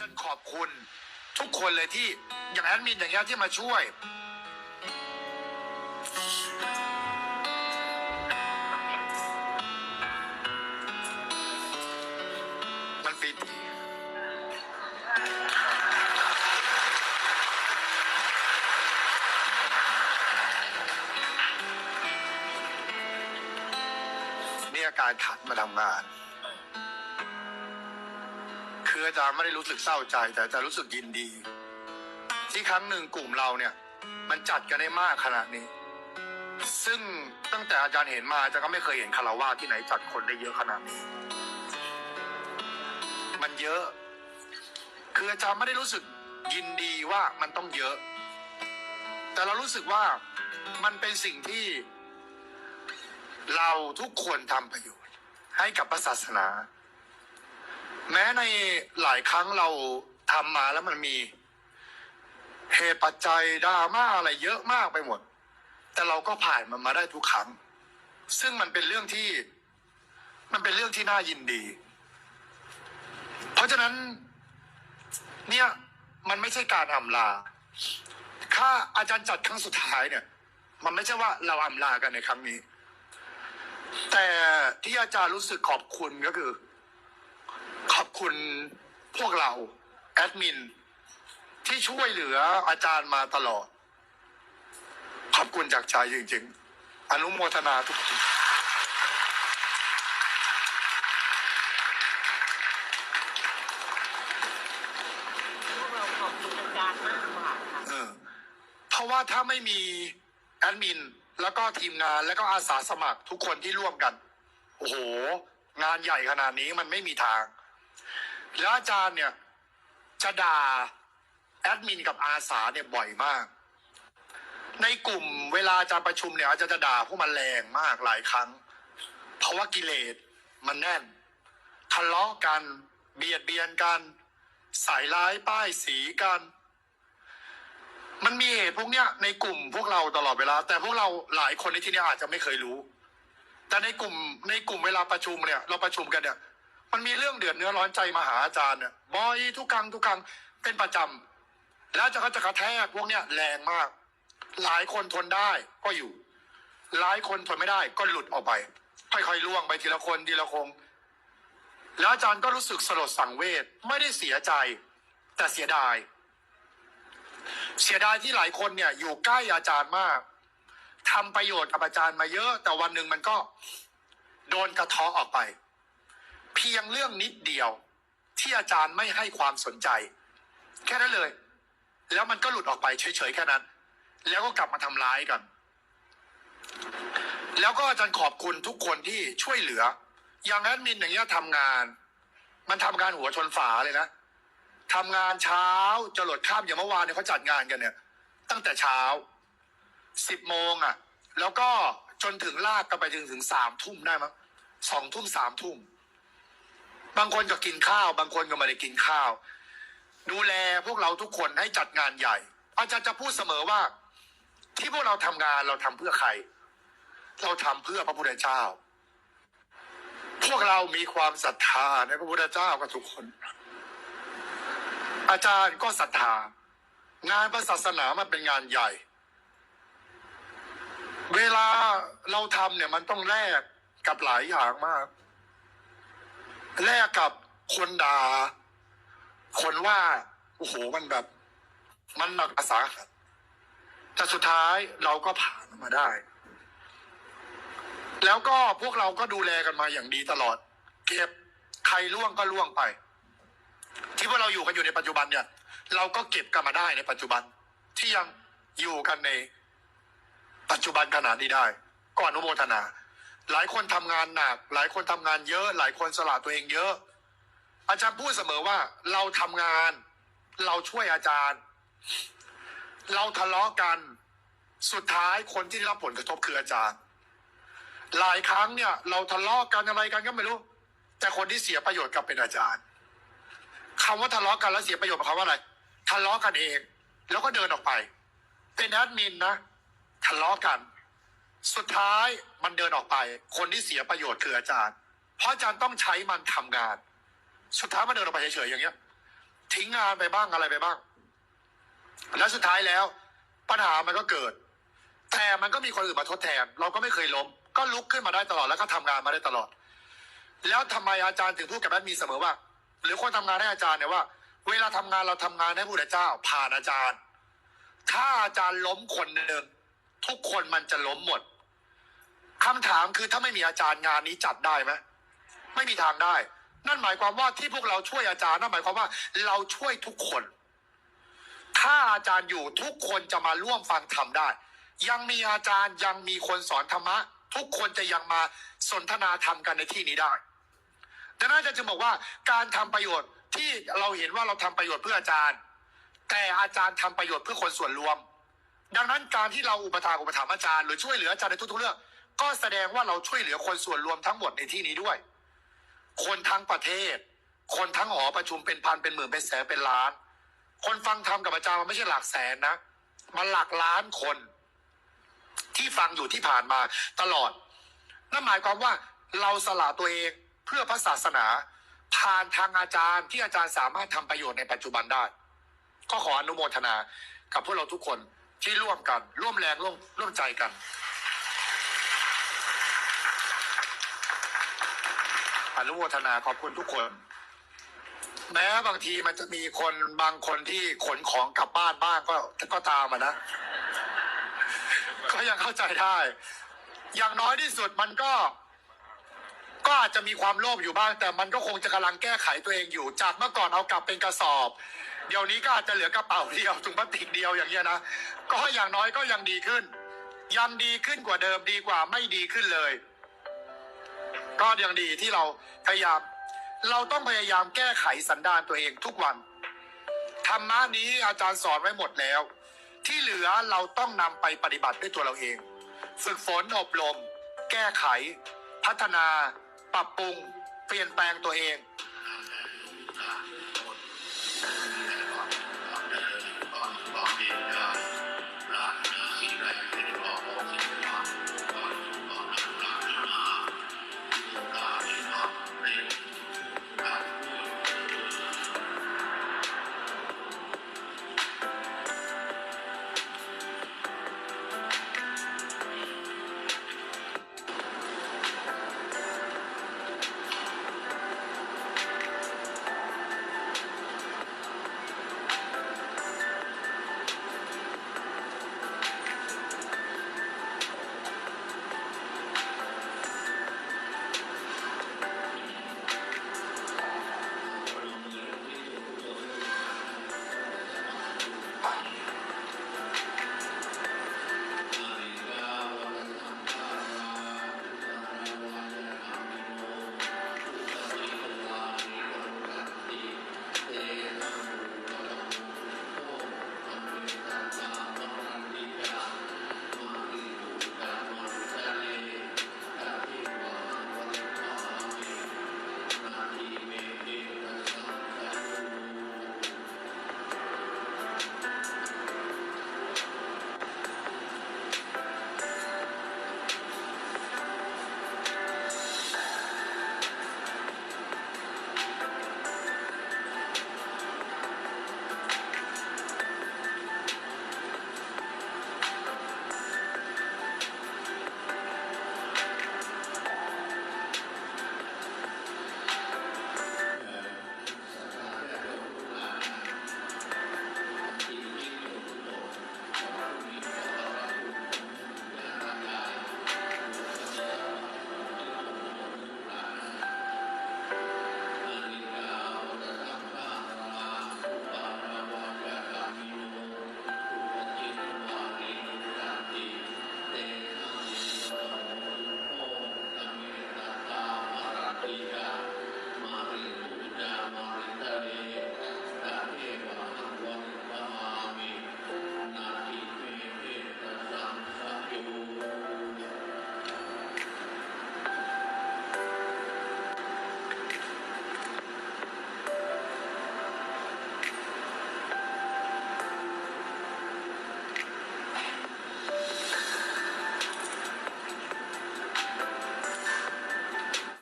จารย์ขอบคุณทุกคนเลยที่อย่างแอดมินอย่างเงี้ยที่มาช่วยมันฟรีตีนี่อาการขัดมาทำงาน คืออาจารย์ไม่ได้รู้สึกเศร้าใจ แต่อาจารย์รู้สึกยินดี ที่ครั้งหนึ่งกลุ่มเราเนี่ย มันจัดกันได้มากขนาดนี้ ซึ่งตั้งแต่อาจารย์เห็นมาอาจารย์ก็ไม่เคยเห็นคาราวาที่ไหนจัดคนได้เยอะขนาดนี้ มันเยอะ คืออาจารย์ไม่ได้รู้สึกยินดีว่ามันต้องเยอะ แต่เรารู้สึกว่ามันเป็นสิ่งที่ เราทุกคนทำประโยชน์ให้กับศาสนา แม้ในหลายครั้งเราทำมาแล้วมันมีเหตุปัจจัยดราม่าอะไรเยอะมากไปหมด แต่เราก็ผ่านมันมาได้ทุกครั้ง ซึ่งมันเป็นเรื่องที่ มันเป็นเรื่องที่น่ายินดี เพราะฉะนั้น เนี่ยมันไม่ใช่การอำลา ถ้าอาจารย์จัดครั้งสุดท้ายเนี่ย มันไม่ใช่ว่าเราอำลากันในครั้งนี้ แต่ที่อาจารย์รู้สึกขอบคุณก็คือ คุณพวกเราแอดมิน ที่ช่วยเหลืออาจารย์มาตลอด ขอบคุณจากใจจริง ๆ อนุโมทนาทุกคนพวกเราขอบคุณอาจารย์มากกว่าค่ะ เออเพราะว่าถ้าไม่มีแอดมิน แล้วก็ทีมงานแล้วก็อาสาสมัครทุกคนที่ร่วมกัน โอ้โห งานใหญ่ขนาดนี้มันไม่มีทาง แล้วอาจารย์เนี่ย จะด่าแอดมินกับอาสาเนี่ยบ่อยมาก ในกลุ่มเวลาจารย์ประชุมเนี่ยอาจารย์จะด่าพวกมันแรงมากหลายครั้ง เพราะว่ากิเลสมันแน่น ทะเลาะกัน เบียดเบียนกันใส่ร้ายป้ายสีกัน มันมีเหตุพวกเนี้ยในกลุ่มพวกเราตลอดเวลา แต่พวกเราหลายคนในที่นี้อาจจะไม่เคยรู้ แต่ในกลุ่มในกลุ่มเวลาประชุมเนี่ย เราประชุมกันเนี่ย มันมีเรื่องเดือดเนื้อร้อนใจมาหาอาจารย์เนี่ยบ่อยทุกครั้งทุกครั้งเป็นประจำแล้วจะเขาจะกระแทกพวกเนี้ยแรงมาก หลายคนทนได้ก็อยู่ หลายคนทนไม่ได้ก็หลุดออกไป ค่อยๆล่วงไปทีละคนทีละคง แล้วอาจารย์ก็รู้สึกสลดสังเวชไม่ได้เสียใจ แต่เสียดาย เสียดายที่หลายคนเนี่ย อยู่ใกล้อาจารย์มากทำประโยชน์กับอาจารย์มาเยอะ แต่วันหนึ่งมันก็โดนกระทาะออกไป เพียงเรื่องนิดเดียว ที่อาจารย์ไม่ให้ความสนใจ แค่นั้นเลย แล้วมันก็หลุดออกไปเฉยๆแค่นั้น แล้วก็กลับมาทำร้ายกัน แล้วก็อาจารย์ขอบคุณทุกคนที่ช่วยเหลือ อย่างแอดมินอย่างเงี้ยทำงาน มันทำงานหัวชนฝาเลยนะทำงานเช้าจะหลดข้ามอย่างเมื่อวานเนี่ยเขาจัดงานกันเนี่ย ตั้งแต่เช้าสิบโมงอะ แล้วก็จนถึงลากกันไปถึงถึงสามทุ่มได้มั้งสองทุ่มสามทุ่ม บางคนก็กินข้าว บางคนก็ไม่ได้กินข้าว ดูแลพวกเราทุกคนให้จัดงานใหญ่ อาจารย์จะพูดเสมอว่า ที่พวกเราทำงานเราทำเพื่อใคร เราทำเพื่อพระพุทธเจ้า พวกเรามีความศรัทธาในพระพุทธเจ้ากันทุกคน อาจารย์ก็ศรัทธางานพระศาสนามันเป็นงานใหญ่ เวลาเราทำเนี่ยมันต้องแลกกับหลายอย่างมาก แลกกับคนด่า คนว่าโอ้โหมันแบบ มันหนักอาสาหัสแต่สุดท้ายเราก็ผ่านมาได้ แล้วก็พวกเราก็ดูแลกันมาอย่างดีตลอด เก็บใครล่วงก็ล่วงไป ที่พวกเราอยู่กันอยู่ในปัจจุบันเนี่ย เราก็เก็บกันมาได้ในปัจจุบัน ที่ยังอยู่กันในปัจจุบันขนาดนี้ได้ก็อนุโมทนา หลายคนทำงานหนัก หลายคนทำงานเยอะ หลายคนสละตัวเองเยอะ อาจารย์พูดเสมอว่า เราทำงาน เราช่วยอาจารย์ เราทะเลาะกัน สุดท้ายคนที่ได้รับผลกระทบคืออาจารย์ หลายครั้งเนี่ย เราทะเลาะกันอะไรกันก็ไม่รู้ แต่คนที่เสียประโยชน์กลับเป็นอาจารย์คำว่าทะเลาะกันแล้วเสียประโยชน์หมายความว่าอะไร ทะเลาะกันเอง แล้วก็เดินออกไป เป็นแอดมินนะ ทะเลาะกัน สุดท้ายมันเดินออกไป คนที่เสียประโยชน์คืออาจารย์ เพราะอาจารย์ต้องใช้มันทำงาน สุดท้ายมันเดินออกไปเฉยๆอย่างเงี้ย ทิ้งงานไปบ้างอะไรไปบ้าง แล้วสุดท้ายแล้ว ปัญหามันก็เกิด แต่มันก็มีคนอื่นมาทดแทน เราก็ไม่เคยล้ม ก็ลุกขึ้นมาได้ตลอดแล้วก็ทำงานมาได้ตลอด แล้วทำไมอาจารย์ถึงพูดกับแอดมีเสมอว่า หรือคนทำงานให้อาจารย์เนี่ยว่า เวลาทำงานเราทำงานให้ผู้เจ้า ผ่านอาจารย์ ถ้าอาจารย์ล้มคนหนึ่งทุกคนมันจะล้มหมด คำถามคือถ้าไม่มีอาจารย์งานนี้จัดได้ไหมไม่มีทางได้ นั่นหมายความว่าที่พวกเราช่วยอาจารย์นั่นหมายความว่า เราช่วยทุกคน ถ้าอาจารย์อยู่ทุกคนจะมาร่วมฟังธรรมได้ ยังมีอาจารย์ยังมีคนสอนธรรมะ ทุกคนจะยังมาสนทนาธรรมกันในที่นี้ได้ดังนั้นอาจารย์จึงบอกว่าการทำประโยชน์ที่เราเห็นว่าเราทำประโยชน์เพื่ออาจารย์ แต่อาจารย์ทำประโยชน์เพื่อคนส่วนรวม ดังนั้นการที่เราอุปถากอุปถัมภ์อาจารย์หรือช่วยเหลืออาจารย์ในทุกๆเรื่อง ก็แสดงว่าเราช่วยเหลือคนส่วนรวมทั้งหมดในที่นี้ด้วย คนทั้งประเทศ คนทั้งหอประชุมเป็นพันเป็นหมื่นเป็นแสนเป็นล้าน คนฟังธรรมกับอาจารย์มันไม่ใช่หลักแสนนะ มันหลักล้านคน ที่ฟังอยู่ที่ผ่านมาตลอด นั่นหมายความว่าเราสละตัวเองเพื่อพระศาสนา ผ่านทางอาจารย์ที่อาจารย์สามารถทำประโยชน์ในปัจจุบันได้ ก็ขออนุโมทนากับพวกเราทุกคนที่ร่วมกัน ร่วมแรงร่วมร่วมใจกัน อนุโมทนาขอบคุณทุกคน แม้บางทีมันจะมีคนบางคนที่ขนของกลับบ้านบ้างก็ก็ตามมานะ ก็ยังเข้าใจได้ อย่างน้อยที่สุดมันก็ ก็อาจจะมีความโลภอยู่บ้าง แต่มันก็คงจะกำลังแก้ไขตัวเองอยู่ จากเมื่อก่อนเอากลับเป็นกระสอบ เดี๋ยวนี้ก็อาจจะเหลือกระเป๋าเดียวถุงพลาสติกเดียวอย่างเงี้ยนะ ก็อย่างน้อยก็ยังดีขึ้น ยังดีขึ้นกว่าเดิมดีกว่าไม่ดีขึ้นเลย ก็ยังดีที่เราพยายาม เราต้องพยายามแก้ไขสันดานตัวเองทุกวันธรรมะนี้อาจารย์สอนไว้หมดแล้ว ที่เหลือเราต้องนำไปปฏิบัติด้วยตัวเราเอง ฝึกฝนอบรม แก้ไข พัฒนา ปรับปรุง เปลี่ยนแปลงตัวเอง